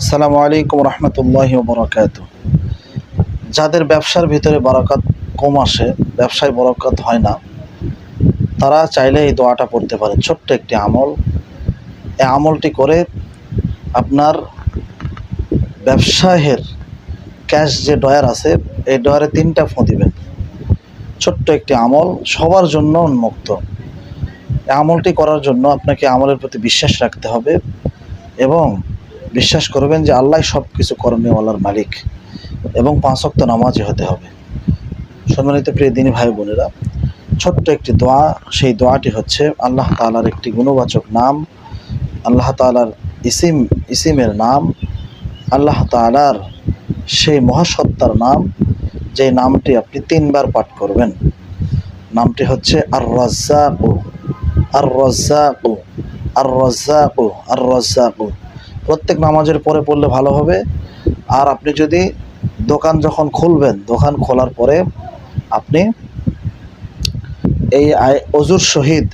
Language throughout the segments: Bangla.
আসসালামু আলাইকুম রহমতুল্লাহ বরকাত যাদের ব্যবসার ভিতরে বরকত কম আসে, ব্যবসায় বরকত হয় না, তারা চাইলে এই দোয়াটা পড়তে পারে ছোট্ট একটি আমল। এই আমলটি করে আপনার ব্যবসায়ের ক্যাশ যে ডয়ার আছে, এই ডয়ারে তিনটা ফোঁ দিবেন। ছোট্ট একটি আমল, সবার জন্য উন্মুক্ত। আমলটি করার জন্য আপনাকে আমলের প্রতি বিশ্বাস রাখতে হবে এবং বিশ্বাস করবেন যে আল্লাহ সব কিছু করণীয়ওয়ালার মালিক এবং পাঁচক্ত নামাজি হতে হবে। সম্মানিত প্রিয় দিনী ভাই বোনেরা, ছোট্ট একটি দোয়া, সেই দোয়াটি হচ্ছে আল্লাহ তালার একটি গুণবাচক নাম, আল্লাহ তালার ইসিম, ইসিমের নাম, আল্লাহ তালার সেই মহাসত্তার নাম যে নামটি আপনি তিনবার পাঠ করবেন। নামটি হচ্ছে আর রাজ্জাকু আর রাজ্জাকু আর রাজ্জাকু আর রাজ্জাকু প্রত্যেক নামাজের পরে পড়লে ভালো হবে। আর আপনি যদি দোকান যখন খুলবেন, দোকান খোলার পরে আপনি এই অজুর শহীদ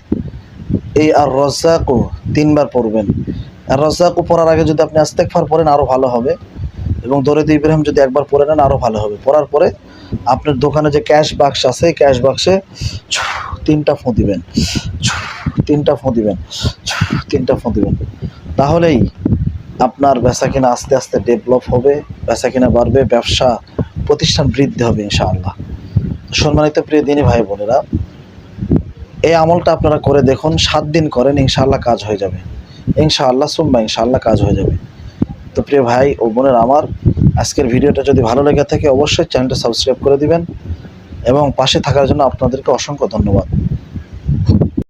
এই আর রজাকু তিনবার পড়বেন। আর রজ্জাকু পড়ার আগে যদি আপনি আস্তেকফার পড়েন আরও ভালো হবে। এবং দরিদ ইব্রাহিম যদি একবার পড়ে নেন আরও ভালো হবে। পড়ার পরে আপনার দোকানে যে ক্যাশ বাক্স আছে, এই ক্যাশ বাক্সে তিনটা ফোঁ দিবেন। তিনটা ফোঁ দিবেন। তিনটা ফোঁ দিবেন। তাহলেই আপনার বেচা কিনা আস্তে আস্তে ডেভেলপ হবে বেচা কিনা বাড়বে, ব্যবসা প্রতিষ্ঠান বৃদ্ধি হবে ইনশাআল্লাহ। সম্মানিত প্রিয় দিনী ভাই বোনেরা, এই আমলটা আপনারা করে দেখুন, সাত দিন করেন, ইনশাআল্লাহ কাজ হয়ে যাবে। ইনশাআল্লাহ সুম্মা, ইনশাআল্লাহ কাজ হয়ে যাবে। তো প্রিয় ভাই ও বোনের আমার, আজকের ভিডিওটা যদি ভালো লেগে থাকে, অবশ্যই চ্যানেলটা সাবস্ক্রাইব করে দিবেন এবং পাশে থাকার জন্য আপনাদেরকে অসংখ্য ধন্যবাদ।